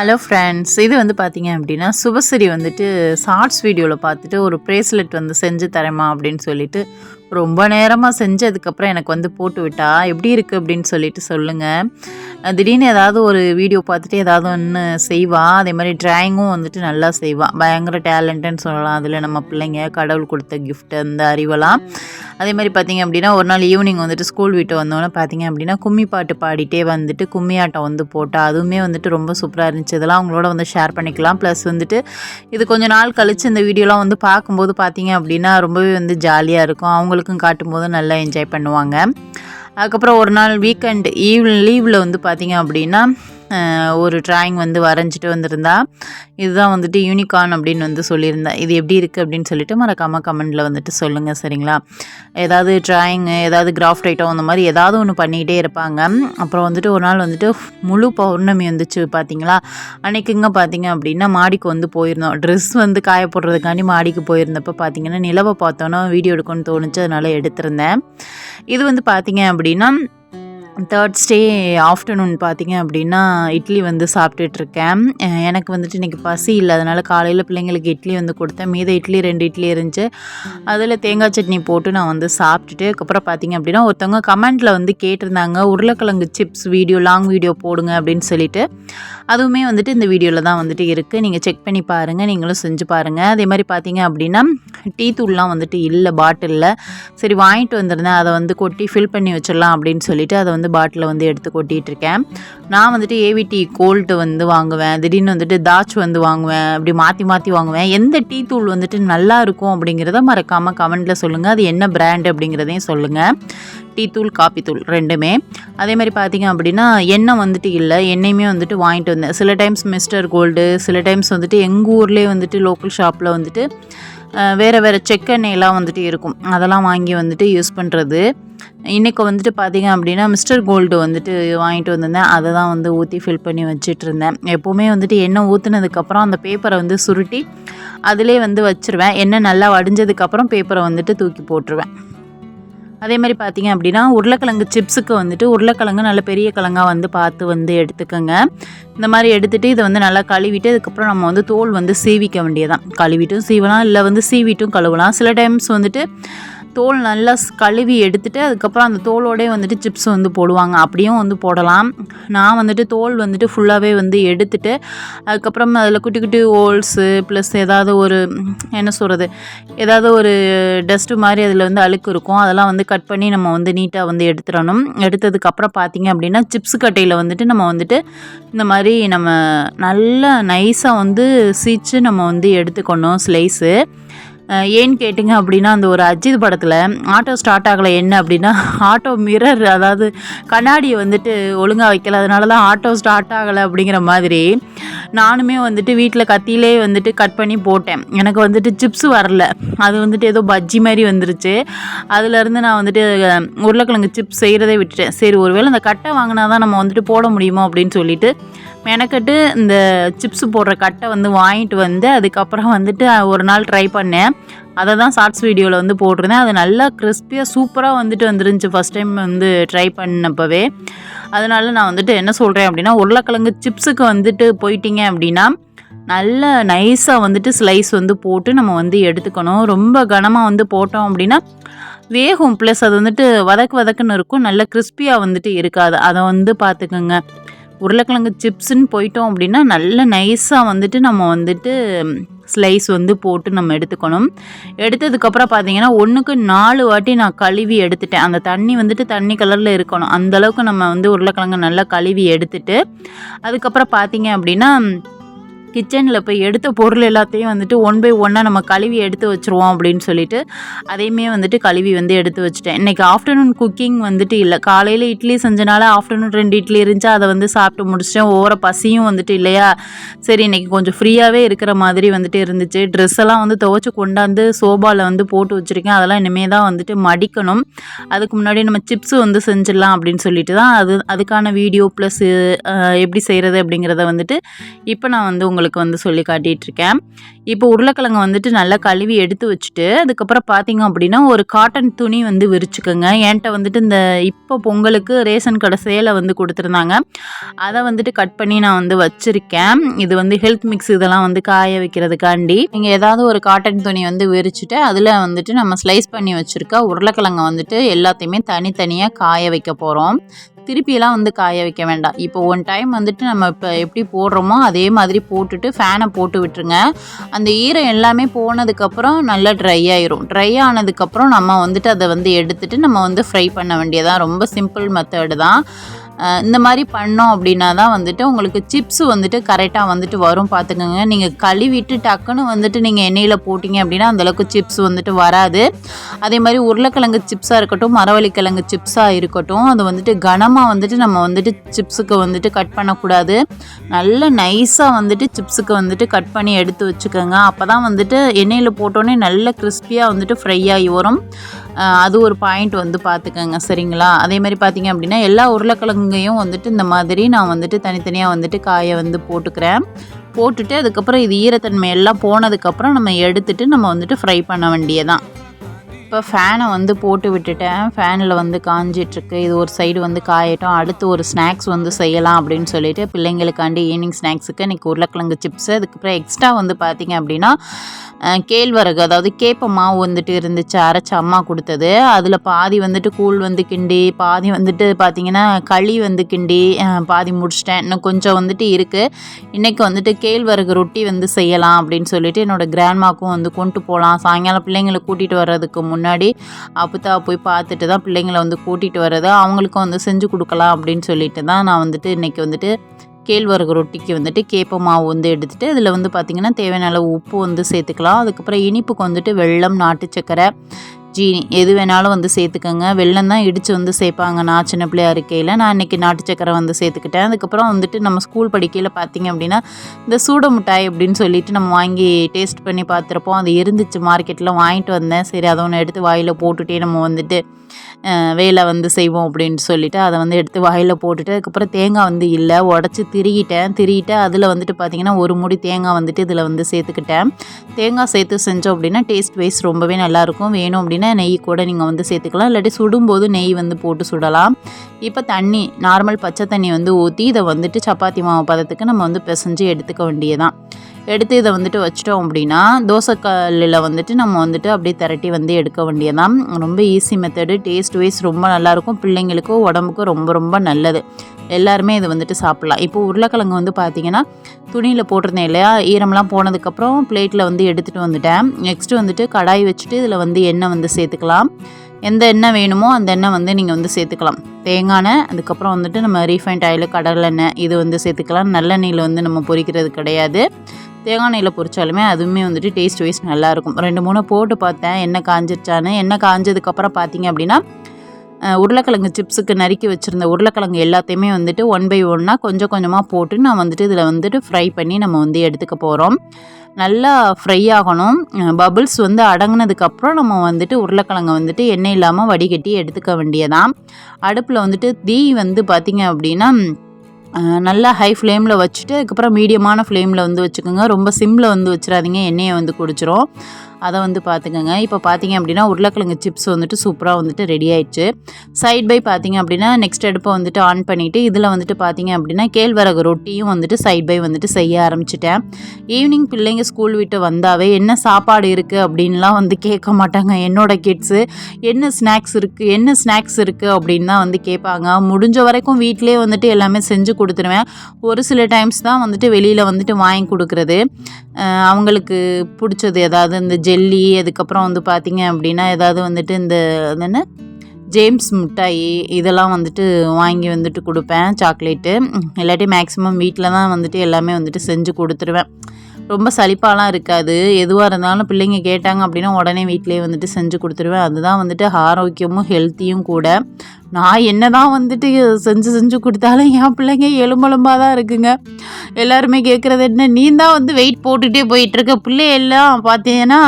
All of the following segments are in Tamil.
ஹலோ ஃப்ரெண்ட்ஸ் இது வந்து பார்த்தீங்க அப்படின்னா சுபஸ்ரீ வந்துட்டு ஷார்ட்ஸ் வீடியோவில் பார்த்துட்டு ஒரு ப்ரேஸ்லெட் வந்து செஞ்சு தரேம்மா அப்படின்னு சொல்லிட்டு ரொம்ப நேரமாக செஞ்சதுக்கப்புறம் எனக்கு வந்து போட்டு விட்டா எப்படி இருக்குது அப்படின்னு சொல்லிட்டு சொல்லுங்கள் திடீர்னு ஏதாவது ஒரு வீடியோ பார்த்துட்டு ஏதாவது ஒன்று செய்வாள் அதே மாதிரி ட்ராயிங்கும் வந்துட்டு நல்லா செய்வாள் பயங்கர டேலண்ட்டுன்னு சொல்லலாம். அதில் நம்ம பிள்ளைங்க கடவுள் கொடுத்த கிஃப்ட் அந்த அறிவெல்லாம். அதே மாதிரி பார்த்தீங்க அப்படின்னா ஒரு நாள் ஈவினிங் வந்துட்டு ஸ்கூல் விட்டு வந்தோன்னே பார்த்தீங்க அப்படின்னா கும்மி பாட்டு பாடிட்டே வந்துட்டு கும்மி ஆட்டம் வந்து போட்டால் அதுவுமே வந்துட்டு ரொம்ப சூப்பராக இருந்துச்சு. இதெல்லாம் அவங்களோட வந்து ஷேர் பண்ணிக்கலாம். ப்ளஸ் வந்துட்டு இது கொஞ்சம் நாள் கழித்து இந்த வீடியோலாம் வந்து பார்க்கும்போது பார்த்தீங்க அப்படின்னா ரொம்பவே வந்து ஜாலியாக இருக்கும். அவங்களுக்கும் காட்டும்போது நல்லா என்ஜாய் பண்ணுவாங்க. அதுக்கப்புறம் ஒரு நாள் வீக்கெண்ட் ஈவ் லீவில் வந்து பார்த்திங்க அப்படின்னா ஒரு டிராயிங் வந்து வரைஞ்சிட்டு வந்திருந்தா இதுதான் வந்துட்டு யூனிகார்ன் அப்படின்னு வந்து சொல்லியிருந்தேன் இது எப்படி இருக்குது அப்படின்னு சொல்லிட்டு மறக்காமல் கமெண்டில் வந்துட்டு சொல்லுங்கள் சரிங்களா? ஏதாவது ட்ராயிங்கு ஏதாவது கிராஃப்ட் ஐட்டம் அந்த மாதிரி ஏதாவது ஒன்று பண்ணிக்கிட்டே இருப்பாங்க. அப்புறம் வந்துட்டு ஒரு நாள் வந்துட்டு முழு பௌர்ணமி வந்துச்சு பார்த்தீங்களா அன்னைக்குங்க பார்த்தீங்க அப்படின்னா மாடிக்கு வந்து போயிருந்தோம். ட்ரெஸ் வந்து காய போடுறதுக்காண்டி மாடிக்கு போயிருந்தப்போ பார்த்தீங்கன்னா நிலவை பார்த்தோன்னா வீடியோ எடுக்கணும்னு தோணுச்சு அதனால் எடுத்திருந்தேன். இது வந்து பார்த்தீங்க அப்படின்னா தேர்ட் ஸ்டே ஆஃப்டர்நூன் பார்த்தீங்க அப்படின்னா இட்லி வந்து சாப்பிட்டுட்ருக்கேன். எனக்கு வந்துட்டு இன்றைக்கி பசி இல்லை. அதனால் காலையில் பிள்ளைங்களுக்கு இட்லி வந்து கொடுத்தேன். மீத இட்லி ரெண்டு இட்லி இருந்துச்சு. அதில் தேங்காய் சட்னி போட்டு நான் வந்து சாப்பிட்டுட்டு அதுக்கப்புறம் பார்த்தீங்க அப்படின்னா ஒருத்தவங்க கமெண்ட்டில் வந்து கேட்டிருந்தாங்க உருளைக்கிழங்கு சிப்ஸ் வீடியோ லாங் வீடியோ போடுங்க அப்படின்னு சொல்லிட்டு. அதுவுமே வந்துட்டு இந்த வீடியோவில் தான் வந்துட்டு இருக்குது நீங்கள் செக் பண்ணி பாருங்கள் நீங்களும் செஞ்சு பாருங்கள் அதே மாதிரி பார்த்தீங்க அப்படின்னா டீ தூள்லாம் வந்துட்டு இல்லை பாட்டிலில். சரி வாங்கிட்டு வந்திருந்தேன். அதை வந்து கொட்டி ஃபில் பண்ணி வச்சிடலாம் அப்படின்னு சொல்லிட்டு அதை வந்து பாட்டிலில் வந்து எடுத்து கொட்டிகிட்டு இருக்கேன். நான் வந்துட்டு ஏவிடி கோல்டு வந்து வாங்குவேன். திடீர்னு வந்துட்டு தாச் வந்து வாங்குவேன். அப்படி மாற்றி மாற்றி வாங்குவேன். எந்த டீ தூள் வந்துட்டு நல்லா இருக்கும் அப்படிங்கிறத மறக்காமல் கமெண்ட்டில் சொல்லுங்கள் அது என்ன பிராண்ட் அப்படிங்கிறதையும் சொல்லுங்கள் டீ தூள் காப்பி தூள் ரெண்டுமே. அதே மாதிரி பார்த்தீங்க அப்படின்னா எண்ணெய் வந்துட்டு இல்லை. எண்ணெயுமே வந்துட்டு வாங்கிட்டு வந்தேன். சில டைம்ஸ் மிஸ்டர் கோல்டு சில டைம்ஸ் வந்துட்டு எங்கள் ஊர்லேயே வந்துட்டு லோக்கல் ஷாப்பில் வந்துட்டு வேறு வேறு செக்கெண்ணெயெல்லாம் வந்துட்டு இருக்கும். அதெல்லாம் வாங்கி வந்துட்டு யூஸ் பண்ணுறது இன்றைக்கி வந்துட்டு பார்த்தீங்க அப்படின்னா மிஸ்டர் கோல்டு வந்துட்டு வாங்கிட்டு வந்திருந்தேன். அதை தான் வந்து ஊற்றி ஃபில் பண்ணி வச்சிட்டு இருந்தேன். எப்போவுமே வந்துட்டு எண்ணெய் ஊற்றுனதுக்கப்புறம் அந்த பேப்பரை வந்து சுருட்டி அதிலே வந்து வச்சுருவேன். எண்ணெய் நல்லா வடிஞ்சதுக்கப்புறம் பேப்பரை வந்துட்டு தூக்கி போட்டுருவேன். அதே மாதிரி பார்த்தீங்க அப்படின்னா உருளைக்கிழங்கு சிப்ஸுக்கு வந்துட்டு உருளைக்கிழங்கு நல்ல பெரிய கிழங்காக வந்து பார்த்து வந்து எடுத்துக்கோங்க. இந்த மாதிரி எடுத்துகிட்டு இதை வந்து நல்லா கழுவிட்டு அதுக்கப்புறம் நம்ம வந்து தோல் வந்து சீவிக்க வேண்டியதான் கழுவிட்டும் சீவலாம் இல்லை வந்து சீவிட்டும் கழுவலாம். சில டைம்ஸ் வந்துட்டு தோல் நல்லா கழுவி எடுத்துட்டு அதுக்கப்புறம் அந்த தோலோடே வந்துட்டு சிப்ஸ் வந்து போடுவாங்க. அப்படியும் வந்து போடலாம். நான் வந்துட்டு தோல் வந்துட்டு ஃபுல்லாகவே வந்து எடுத்துட்டு அதுக்கப்புறம் அதில் குட்டி குட்டி ஹோல்ஸு ப்ளஸ் ஏதாவது ஒரு என்ன சொல்கிறது ஏதாவது ஒரு டஸ்ட்டு மாதிரி அதில் வந்து அழுக்கு இருக்கும். அதெல்லாம் வந்து கட் பண்ணி நம்ம வந்து நீட்டாக வந்து எடுத்துடணும். எடுத்ததுக்கப்புறம் பார்த்தீங்க அப்படின்னா சிப்ஸ் கட்டையில் வந்துட்டு நம்ம வந்துட்டு இந்த மாதிரி நம்ம நல்லா நைஸாக வந்து சீச்சு நம்ம வந்து எடுத்துக்கணும் ஸ்லைஸு ஏன்னு கேட்டிங்க அப்படின்னா அந்த ஒரு அஜித் படத்தில் ஆட்டோ ஸ்டார்ட் ஆகலை என்ன அப்படின்னா ஆட்டோ மிரர் அதாவது கண்ணாடியை வந்துட்டு ஒழுங்காக வைக்கல. அதனால தான் ஆட்டோ ஸ்டார்ட் ஆகலை அப்படிங்கிற மாதிரி நானுமே வந்துட்டு வீட்டில் கத்தியிலே வந்துட்டு கட் பண்ணி போட்டேன். எனக்கு வந்துட்டு சிப்ஸ் வரல. அது வந்துட்டு ஏதோ பஜ்ஜி மாதிரி வந்துருச்சு. அதுலேருந்து நான் வந்துட்டு உருளைக்கிழங்கு சிப்ஸ் செய்கிறதே விட்டுட்டேன். சரி ஒருவேளை அந்த கட்டை வாங்கினா தான் நம்ம வந்துட்டு போட முடியுமோ அப்படின்னு சொல்லிட்டு மெனக்கட்டு இந்த சிப்ஸ் போடுற கட்டை வந்து வாங்கிட்டு வந்து அதுக்கப்புறம் வந்துட்டு ஒரு நாள் ட்ரை பண்ணேன். அதை தான் ஷார்ட்ஸ் வீடியோவில் வந்து போட்டிருந்தேன். அது நல்லா கிறிஸ்பியாக சூப்பராக வந்துட்டு வந்துருந்துச்சு ஃபஸ்ட் டைம் வந்து ட்ரை பண்ணப்பவே. அதனால நான் வந்துட்டு என்ன சொல்கிறேன் அப்படின்னா உருளைக்கிழங்கு சிப்ஸுக்கு வந்துட்டு போயிட்டீங்க அப்படின்னா நல்ல நைஸாக வந்துட்டு ஸ்லைஸ் வந்து போட்டு நம்ம வந்து எடுத்துக்கணும். ரொம்ப கனமாக வந்து போட்டோம் அப்படின்னா வேகும். ப்ளஸ் அது வந்துட்டு வதக்கு வதக்குன்னு இருக்கும். நல்ல கிறிஸ்பியாக வந்துட்டு இருக்காது. அதை வந்து பார்த்துக்கோங்க. உருளைக்கிழங்கு சிப்ஸுன்னு போயிட்டோம் அப்படின்னா நல்ல நைஸாக வந்துட்டு நம்ம வந்துட்டு ஸ்லைஸ் வந்து போட்டு நம்ம எடுத்துக்கணும். எடுத்ததுக்கப்புறம் பார்த்தீங்கன்னா ஒன்றுக்கு நாலு வாட்டி நான் கழுவி எடுத்துட்டேன். அந்த தண்ணி வந்துட்டு தண்ணி கலரில் இருக்கணும். அந்த அளவுக்கு நம்ம வந்து உருளைக்கிழங்கு நல்லா கழுவி எடுத்துட்டு அதுக்கப்புறம் பார்த்தீங்க அப்படின்னா கிச்சனில் போய் எடுத்த பொருள் எல்லாத்தையும் வந்துட்டு ஒன் பை ஒன்னாக நம்ம கழுவி எடுத்து வச்சுருவோம் அப்படின்னு சொல்லிட்டு அதையுமே வந்துட்டு கழுவி வந்து எடுத்து வச்சுட்டேன். இன்றைக்கி ஆஃப்டர்நூன் குக்கிங் வந்துட்டு இல்லை. காலையில் இட்லி செஞ்சனால ஆஃப்டர்நூன் ரெண்டு இட்லி இருந்துச்சு அதை வந்து சாப்பிட்டு முடிச்சிட்டேன். ஓவர பசியும் வந்துட்டு இல்லையா? சரி இன்றைக்கி கொஞ்சம் ஃப்ரீயாகவே இருக்கிற மாதிரி வந்துட்டு இருந்துச்சு. ட்ரெஸ் எல்லாம் வந்து துவைச்சி கொண்டாந்து சோபாவில் வந்து போட்டு வச்சுருக்கேன். அதெல்லாம் இனிமேல் தான் வந்துட்டு மடிக்கணும். அதுக்கு முன்னாடி நம்ம சிப்ஸ் வந்து செஞ்சிடலாம் அப்படின்னு சொல்லிட்டு தான் அது அதுக்கான வீடியோ ப்ளஸ் எப்படி செய்கிறது அப்படிங்கிறத வந்துட்டு இப்போ நான் வந்து உங்களுக்கு உங்களுக்கு வந்து சொல்லி காட்டிகிட்ருக்கேன் இப்போ உருளைக்கிழங்கு வந்துட்டு நல்லா கழுவி எடுத்து வச்சுட்டு அதுக்கப்புறம் பார்த்தீங்க அப்படின்னா ஒரு காட்டன் துணி வந்து விரிச்சுக்கோங்க. என்கிட்ட வந்துட்டு இந்த இப்போ பொங்கலுக்கு ரேஷன் கடை சேலை வந்து கொடுத்துருந்தாங்க. அதை வந்துட்டு கட் பண்ணி நான் வந்து வச்சுருக்கேன். இது வந்து ஹெல்த் மிக்ஸ் இதெல்லாம் வந்து காய வைக்கிறதுக்காண்டி. நீங்கள் ஏதாவது ஒரு காட்டன் துணி வந்து விரிச்சிட்டு அதில் வந்துட்டு நம்ம ஸ்லைஸ் பண்ணி வச்சுருக்க உருளைக்கிழங்கை வந்துட்டு எல்லாத்தையுமே தனித்தனியாக காய வைக்க போகிறோம் திருப்பியெல்லாம் வந்து காய வைக்க வேண்டாம். இப்போ ஒன் டைம் வந்துட்டு நம்ம இப்போ எப்படி போடுறோமோ அதே மாதிரி போட்டுட்டு ஃபேனை போட்டு விட்டுருங்க. அந்த ஈரம் எல்லாமே போனதுக்கப்புறம் நல்லா ட்ரை ஆயிரும். ட்ரை ஆனதுக்கப்புறம் நம்ம வந்துட்டு அதை வந்து எடுத்துட்டு நம்ம வந்து ஃப்ரை பண்ண வேண்டியதான் ரொம்ப சிம்பிள் மெத்தடு தான். இந்த மாதிரி பண்ணோம் அப்படின்னா தான் வந்துட்டு உங்களுக்கு சிப்ஸ் வந்துட்டு கரெக்டாக வந்துட்டு வரும் பார்த்துக்கோங்க. நீங்கள் கழுவிட்டு டக்குன்னு வந்துட்டு நீங்கள் எண்ணெயில் போட்டிங்க அப்படின்னா அந்தளவுக்கு சிப்ஸ் வந்துட்டு வராது. அதே மாதிரி உருளைக்கிழங்கு சிப்ஸாக இருக்கட்டும் மரவள்ளிக்கிழங்கு சிப்ஸாக இருக்கட்டும் அது வந்துட்டு கனமாக வந்துட்டு நம்ம வந்துட்டு சிப்ஸுக்கு வந்துட்டு கட் பண்ணக்கூடாது. நல்ல நைஸாக வந்துட்டு சிப்ஸுக்கு வந்துட்டு கட் பண்ணி எடுத்து வச்சுக்கோங்க. அப்போ தான் வந்துட்டு எண்ணெயில் போட்டோன்னே நல்ல கிறிஸ்பியாக வந்துட்டு ஃப்ரை ஆகி வரும். அது ஒரு பாயிண்ட் வந்து பார்த்துக்கோங்க சரிங்களா? அதே மாதிரி பார்த்தீங்க அப்படின்னா எல்லா உருளைக்கிழங்கையும் வந்துட்டு இந்த மாதிரி நான் வந்துட்டு தனித்தனியாக வந்துட்டு காயை வந்து போட்டுக்கிறேன். போட்டுட்டு அதுக்கப்புறம் இது ஈரத்தன்மை எல்லாம் போனதுக்கப்புறம் நம்ம எடுத்துட்டு நம்ம வந்துட்டு ஃப்ரை பண்ண வேண்டியதான் இப்போ ஃபேனை வந்து போட்டு விட்டுட்டேன். ஃபேனில் வந்து காஞ்சிட்ருக்கு. இது ஒரு சைடு வந்து காயட்டும். அடுத்து ஒரு ஸ்நாக்ஸ் வந்து செய்யலாம் அப்படின்னு சொல்லிட்டு பிள்ளைங்களுக்காண்டி ஈவினிங் ஸ்நாக்ஸுக்கு இன்றைக்கி உருளைக்கிழங்கு சிப்ஸு அதுக்கப்புறம் எக்ஸ்ட்ரா வந்து பார்த்திங்க அப்படின்னா கேழ்வரகு அதாவது கேப்ப மாவு வந்துட்டு இருந்துச்சு அரைச்சி அம்மா கொடுத்தது. அதில் பாதி வந்துட்டு கூழ் வந்து கிண்டி பாதி வந்துட்டு பார்த்திங்கன்னா களி வந்து கிண்டி பாதி முடிச்சிட்டேன். இன்னும் கொஞ்சம் வந்துட்டு இருக்குது இன்றைக்கி வந்துட்டு கேழ்வரகு ரொட்டி வந்து செய்யலாம் அப்படின்னு சொல்லிட்டு என்னோடய கிராண்ட்மாக்கும் வந்து கொண்டு போகலாம் சாயங்காலம் பிள்ளைங்களை கூட்டிகிட்டு வர்றதுக்கு முன்னாடி முன்னாடி அப்பத்தா போய் பார்த்துட்டு தான் பிள்ளைங்களை வந்து கூட்டிகிட்டு வர்றது அவங்களுக்கும் வந்து செஞ்சு கொடுக்கலாம் அப்படின்னு சொல்லிட்டு தான் நான் வந்துட்டு இன்றைக்கி வந்துட்டு கேழ்வரகு ரொட்டிக்கு வந்துட்டு கேப்ப மாவு வந்து எடுத்துகிட்டு இதில் வந்து பார்த்திங்கன்னா தேவையான அளவு உப்பு வந்து சேர்த்துக்கலாம். அதுக்கப்புறம் இனிப்புக்கு வந்துட்டு வெள்ளம் நாட்டு சக்கரை ஜீனி எது வேணாலும் வந்து சேர்த்துக்கோங்க. வெள்ளம் தான் இடித்து வந்து சேர்ப்பாங்க. நான் சின்ன பிள்ளையா இருக்கையில் நான் இன்றைக்கி நாட்டு சக்கரை வந்து சேர்த்துக்கிட்டேன். அதுக்கப்புறம் வந்துட்டு நம்ம ஸ்கூல் படிக்கையில் பார்த்திங்க அப்படின்னா இந்த சூட மிட்டாய் அப்படின்னு சொல்லிட்டு நம்ம வாங்கி டேஸ்ட் பண்ணி பார்த்துருப்போம் அது இருந்துச்சு மார்க்கெட்டில் வாங்கிட்டு வந்தேன். சரி அதை ஒன்று எடுத்து வாயில் போட்டுகிட்டே நம்ம வந்துட்டு வேலை வந்து செய்வோம் அப்படின்னு சொல்லிட்டு அதை வந்து எடுத்து வாயில் போட்டுட்டு அதுக்கப்புறம் தேங்காய் வந்து இல்லை உடச்சி திருகிட்டேன். திருகிட்டு அதில் வந்துட்டு பார்த்திங்கன்னா ஒரு முடி தேங்காய் வந்துட்டு இதில் வந்து சேர்த்துக்கிட்டேன். தேங்காய் சேர்த்து செஞ்சோம் அப்படின்னா டேஸ்ட் வைஸ் ரொம்பவே நல்லாயிருக்கும் வேணும் அப்படின்னா நெய் கூட நீங்கள் வந்து சேர்த்துக்கலாம். இல்லாட்டி சுடும்போது நெய் வந்து போட்டு சுடலாம். இப்போ தண்ணி நார்மல் பச்சை தண்ணி வந்து ஊற்றி இதை வந்துட்டு சப்பாத்தி மாவு பதத்துக்கு நம்ம வந்து பிசைஞ்சு எடுத்துக்க வேண்டியதான் எடுத்து இதை வந்துட்டு வச்சிட்டோம் அப்படின்னா தோசைக்கல்லில் வந்துட்டு நம்ம வந்துட்டு அப்படியே திரட்டி வந்து எடுக்க வேண்டியதான் ரொம்ப ஈஸி மெத்தடு டேஸ்ட் வைஸ் ரொம்ப நல்லாயிருக்கும். பிள்ளைங்களுக்கும் உடம்புக்கும் ரொம்ப ரொம்ப நல்லது. எல்லாருமே இது வந்துட்டு சாப்பிட்லாம். இப்போ உருளைக்கிழங்கு வந்து பார்த்தீங்கன்னா துணியில் போட்டிருந்தேன் இல்லையா? ஈரம்லாம் போனதுக்கப்புறம் பிளேட்டில் வந்து எடுத்துகிட்டு வந்துட்டேன். நெக்ஸ்ட்டு வந்துட்டு கடாய் வச்சுட்டு இதில் வந்து எண்ணெய் வந்து சேர்த்துக்கலாம். எந்த எண்ணெய் வேணுமோ அந்த எண்ணெய் வந்து நீங்கள் வந்து சேர்த்துக்கலாம். தேங்காய் எண்ணெய் அதுக்கப்புறம் வந்துட்டு நம்ம ரீஃபைண்ட் ஆயில் கடலெண்ணெய் இது வந்து சேர்த்துக்கலாம். நல்லெண்ணெயில் வந்து நம்ம பொரிக்கிறது கிடையாது. தேங்காய் எண்ணெயில் பொரிச்சாலுமே அதுவுமே வந்துட்டு டேஸ்ட் வைஸ் நல்லாயிருக்கும். ரெண்டு மூணு போட்டு பார்த்தேன். எண்ணெய் காஞ்சிருச்சான்னு. எண்ணெய் காஞ்சதுக்கப்புறம் பார்த்தீங்க அப்படின்னா உருளைக்கிழங்கு சிப்ஸுக்கு நறுக்கி வச்சுருந்த உருளைக்கிழங்கு எல்லாத்தையுமே வந்துட்டு ஒன் பை ஒன்னாக கொஞ்சம் கொஞ்சமாக போட்டு நான் வந்துட்டு இதில் வந்துட்டு ஃப்ரை பண்ணி நம்ம வந்து எடுத்துக்க போகிறோம் நல்லா ஃப்ரை ஆகணும். பபிள்ஸ் வந்து அடங்கினதுக்கப்புறம் நம்ம வந்துட்டு உருளைக்கிழங்கை வந்துட்டு எண்ணெய் இல்லாமல் வடிகட்டி எடுத்துக்க வேண்டியதான் அடுப்பில் வந்துட்டு தீ வந்து பார்த்திங்க அப்படின்னா நல்லா ஹை ஃப்ளேமில் வச்சுட்டு அதுக்கப்புறம் மீடியமான ஃப்ளேமில் வந்து வச்சுக்கோங்க. ரொம்ப சிம்மில் வந்து வச்சிடாதீங்க. எண்ணெயை வந்து குடிச்சிரும். அதை வந்து பார்த்துக்கோங்க. இப்போ பார்த்தீங்க அப்படின்னா உருளைக்கிழங்கு சிப்ஸ் வந்துட்டு சூப்பராக வந்துட்டு ரெடி ஆயிடுச்சு. சைட் பை பார்த்தீங்க அப்படின்னா நெக்ஸ்ட் அடுப்பை வந்துட்டு ஆன் பண்ணிவிட்டு இதில் வந்துட்டு பார்த்தீங்க அப்படின்னா கேழ்வரகு ரொட்டியும் வந்துட்டு சைட் பை வந்துட்டு செய்ய ஆரம்பிச்சிட்டேன். ஈவினிங் பிள்ளைங்க ஸ்கூல் விட்டு வந்தாவே என்ன சாப்பாடு இருக்குது அப்படின்லாம் வந்து கேட்க மாட்டாங்க. என்னோட கிட்ஸு என்ன ஸ்நாக்ஸ் இருக்குது என்ன ஸ்நாக்ஸ் இருக்குது அப்படின்னு தான் வந்து கேட்பாங்க. முடிஞ்ச வரைக்கும் வீட்டிலே வந்துட்டு எல்லாமே செஞ்சு கொடுத்துருவேன். ஒரு சில டைம்ஸ் தான் வந்துட்டு வெளியில் வந்துட்டு வாங்கி கொடுக்குறது. அவங்களுக்கு பிடிச்சது ஏதாவது இந்த ஜெல்லி அதுக்கப்புறம் வந்து பார்த்திங்க அப்படின்னா ஏதாவது வந்துட்டு இந்த அது என்ன? ஜேம்ஸ் மிட்டாயி இதெல்லாம் வந்துட்டு வாங்கி வந்துட்டு கொடுப்பேன் சாக்லேட்டு. இல்லாட்டி மேக்ஸிமம் வீட்டில் தான் வந்துட்டு எல்லாமே வந்துட்டு செஞ்சு கொடுத்துருவேன். ரொம்ப சலிப்பாலாம் இருக்காது. எதுவாக இருந்தாலும் பிள்ளைங்க கேட்டாங்க அப்படின்னா உடனே வீட்டிலேயே வந்துட்டு செஞ்சு கொடுத்துருவேன். அதுதான் வந்துட்டு ஆரோக்கியமும் ஹெல்த்தியும் கூட. நான் என்ன தான் வந்துட்டு செஞ்சு செஞ்சு கொடுத்தாலும் என் பிள்ளைங்க எலும்பெலும்பாக தான் இருக்குங்க. எல்லாருமே கேட்குறது என்ன நீ தான் வந்து வெயிட் போட்டுகிட்டே போயிட்டுருக்க. பிள்ளையெல்லாம் பார்த்தீங்கன்னா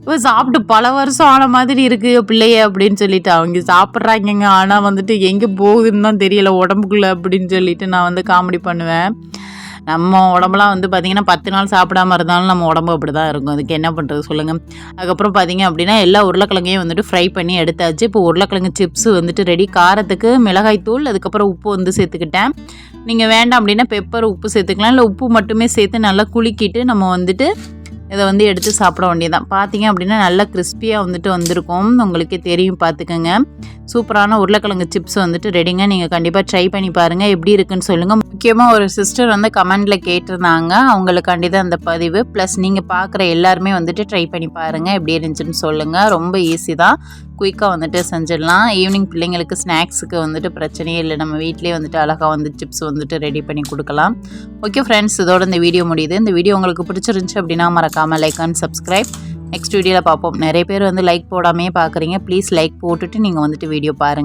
இப்போ சாப்பிட்டு பல வருஷம் ஆன மாதிரி இருக்குது பிள்ளைய அப்படின்னு சொல்லிட்டு அவங்க சாப்பிட்றாங்கங்க. ஆனால் வந்துட்டு எங்கே போகுதுன்னு தான் தெரியல உடம்புக்குள்ள அப்படின்னு சொல்லிட்டு நான் வந்து காமெடி பண்ணுவேன். நம்ம உடம்புலாம் வந்து பார்த்திங்கன்னா பத்து நாள் சாப்பிடாம இருந்தாலும் நம்ம உடம்பு அப்படி தான் இருக்கும். அதுக்கு என்ன பண்ணுறது சொல்லுங்கள் அதுக்கப்புறம் பார்த்தீங்க அப்படின்னா எல்லா உருளைக்கிழங்கையும் வந்துட்டு ஃப்ரை பண்ணி எடுத்தாச்சு. இப்போ உருளைக்கிழங்கு சிப்ஸ் வந்துட்டு ரெடி காரத்துக்கு மிளகாய் தூள் அதுக்கப்புறம் உப்பு வந்து சேர்த்துக்கிட்டேன். நீங்கள் வேண்டாம் அப்படின்னா பெப்பர் உப்பு சேர்த்துக்கலாம். இல்லை உப்பு மட்டுமே சேர்த்து நல்லா குலுக்கிட்டு நம்ம வந்துட்டு இதை வந்து எடுத்து சாப்பிட வேண்டியதான் பார்த்தீங்க அப்படின்னா நல்லா கிறிஸ்பியாக வந்துட்டு வந்திருக்கும். உங்களுக்கே தெரியும் பார்த்துக்கோங்க. சூப்பரான உருளைக்கிழங்கு சிப்ஸ் வந்துட்டு ரெடிங்க நீங்கள் கண்டிப்பாக ட்ரை பண்ணி பாருங்கள் எப்படி இருக்குன்னு சொல்லுங்கள் முக்கியமாக ஒரு சிஸ்டர் வந்து கமெண்டில் கேட்டிருந்தாங்க. அவங்களுக்காண்டி தான் அந்த பதிவு. ப்ளஸ் நீங்கள் பார்க்குற எல்லாருமே வந்துட்டு ட்ரை பண்ணி பாருங்கள் எப்படி இருந்துச்சுன்னு சொல்லுங்கள் ரொம்ப ஈஸி தான். குயிக்காக வந்துட்டு செஞ்சிடலாம். ஈவினிங் பிள்ளைங்களுக்கு ஸ்நாக்ஸுக்கு வந்துட்டு பிரச்சனையே இல்லை. நம்ம வீட்லேயே வந்துட்டு அழகாக வந்து சிப்ஸ் வந்துட்டு ரெடி பண்ணி கொடுக்கலாம். ஓகே ஃப்ரெண்ட்ஸ் இதோட இந்த வீடியோ முடியுது. இந்த வீடியோ உங்களுக்கு பிடிச்சிருந்துச்சு அப்படின்னா மறக்காமல் லைக் அண்ட் சப்ஸ்கிரைப் நெக்ஸ்ட் வீடியோவில் பார்ப்போம். நிறைய பேர் வந்து லைக் போடாமே பார்க்குறீங்க. ப்ளீஸ் லைக் போட்டுட்டு நீங்கள் வந்துட்டு வீடியோ பாருங்கள்